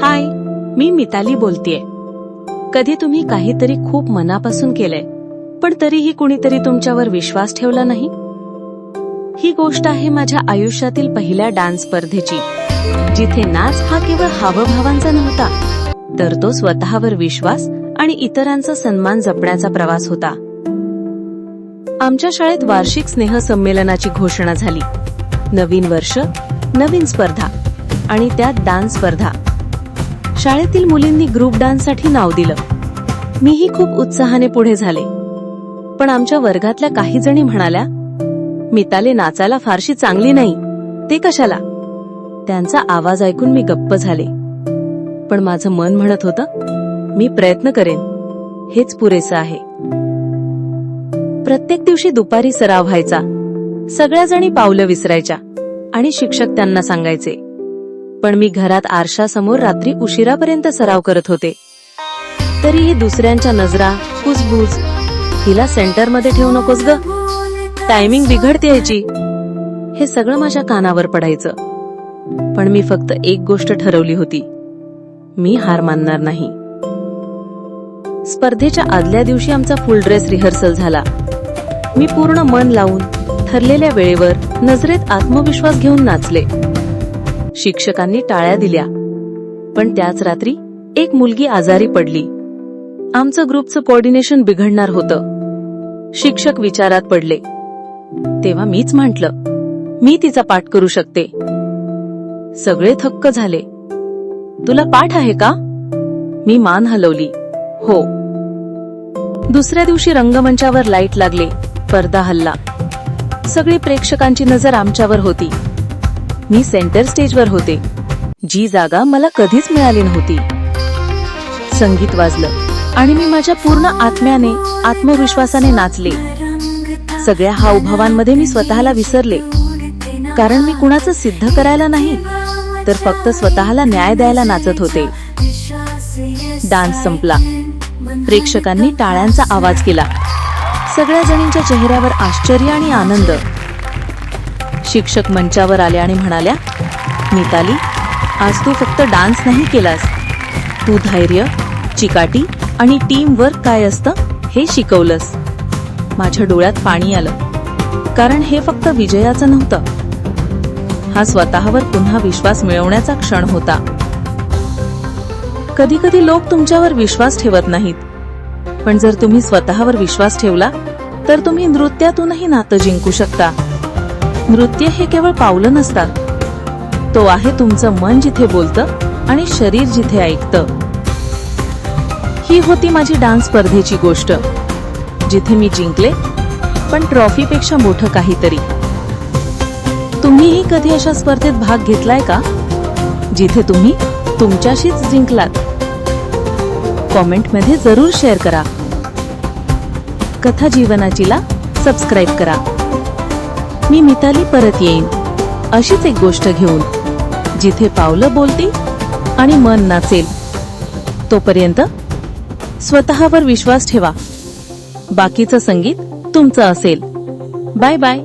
हाय मी मिताली बोलतीये. कधी तुम्ही काहीतरी खूप मनापासून केलंय पण तरीही कुणीतरी तुमच्यावर विश्वास ठेवला नाही? ही गोष्ट आहे माझ्या आयुष्यातील पहिल्या डान्स स्पर्धेची. जिथे नाच हा केवळ हावभावांचा नव्हता तर तो स्वतःवर विश्वास आणि इतरांचा सन्मान जपण्याचा प्रवास होता. आमच्या शाळेत वार्षिक स्नेह संमेलनाची घोषणा झाली. नवीन वर्ष नवीन स्पर्धा आणि त्यात डान्स स्पर्धा. शाळेतील मुलींनी ग्रुप डान्ससाठी नाव दिलं. मीही खूप उत्साहाने पुढे झाले. पण आमच्या वर्गातल्या काही जणी म्हणाल्या मिताले नाचायला फारशी चांगली नाही. ते कशाला? त्यांचा आवाज ऐकून मी गप्प झाले. पण माझं मन म्हणत होतं मी प्रयत्न करेन. हेच पुरेसं आहे. प्रत्येक दिवशी दुपारी सराव व्हायचा. सगळ्या जणी पावलं विसरायच्या आणि शिक्षक त्यांना सांगायचे पण मी घरात आरशासमोर रात्री उशिरापर्यंत सराव करत होते. तरीही दुसऱ्यांच्या नजरा कुजबूज हिला सेंटरमध्ये ठेवू नकोस ग. टायमिंग बिघडते याची. हे सगळं माझ्या कानावर पडायचं. पण मी फक्त एक गोष्ट ठरवली होती. मी हार मानणार नाही. स्पर्धेच्या आदल्या दिवशी आमचा फुल ड्रेस रिहर्सल झाला. मी पूर्ण मन लावून ठरलेल्या वेळेवर नजरेत आत्मविश्वास घेऊन नाचले. शिक्षकांनी टाळ्या दिल्या. पण त्याच रात्री एक मुलगी आजारी पडली. आमचं ग्रुपचं कोऑर्डिनेशन बिघडणार होतं. शिक्षक विचारात पडले. तेव्हा मीच म्हंटल मी तिचा पाठ करू शकते. सगळे थक्क झाले. तुला पाठ आहे का? मी मान हलवली. हो. दुसऱ्या दिवशी रंगमंचावर लाइट लागले पडदा हल्ला. सगळी प्रेक्षकांची नजर आमच्यावर होती. मी सेंटर स्टेजवर होते. जी जागा मला कधीच मिळाली नव्हती. संगीत वाजलं आणि मी माझ्या पूर्ण आत्म्याने आत्मविश्वासाने नाचले. सगळ्या हावभावांमध्ये मी स्वतःला विसरले. कारण मी कुणाचं सिद्ध करायला नाही तर फक्त स्वतःला न्याय द्यायला नाचत होते. डान्स संपला. प्रेक्षकांनी टाळ्यांचा आवाज केला. सगळ्या जणींच्या चेहऱ्यावर आश्चर्य आणि आनंद. शिक्षक मंचावर आल्या आणि म्हणाल्या मिताली आज तू फक्त डान्स नाही केलास. तू धैर्य चिकाटी आणि टीम वर्क काय असतं हे शिकवलंस. माझ्या डोळ्यात पाणी आलं. कारण हे फक्त विजयाचं नव्हतं. हा स्वतःवर पुन्हा विश्वास मिळवण्याचा क्षण होता. कधी कधी लोक तुमच्यावर विश्वास ठेवत नाहीत. पण जर तुम्ही स्वतःवर विश्वास ठेवला तर तुम्ही नृत्यातूनही नातं जिंकू शकता. नृत्य हे केवळ पावलं नसतात. तो आहे तुमचं मन जिथे बोलतं आणि शरीर जिथे ऐकतं. ही होती माझी डान्स स्पर्धेची गोष्ट. जिथे मी जिंकले पण ट्रॉफीपेक्षा मोठं काहीतरी. तुम्हीही कधी अशा स्पर्धेत भाग घेतलाय का? जिथे तुम्ही तुमच्याशीच जिंकलात. कॉमेंटमध्ये जरूर शेअर करा. कथा जीवनाचीला सबस्क्राईब करा. मी मिताली परत येईन. अशीच एक गोष्ट घेऊन जिथे पावलं बोलतील आणि मन नाचेल तोपर्यंत स्वतःवर विश्वास ठेवा. बाकीचं संगीत तुमचं असेल. Bye bye.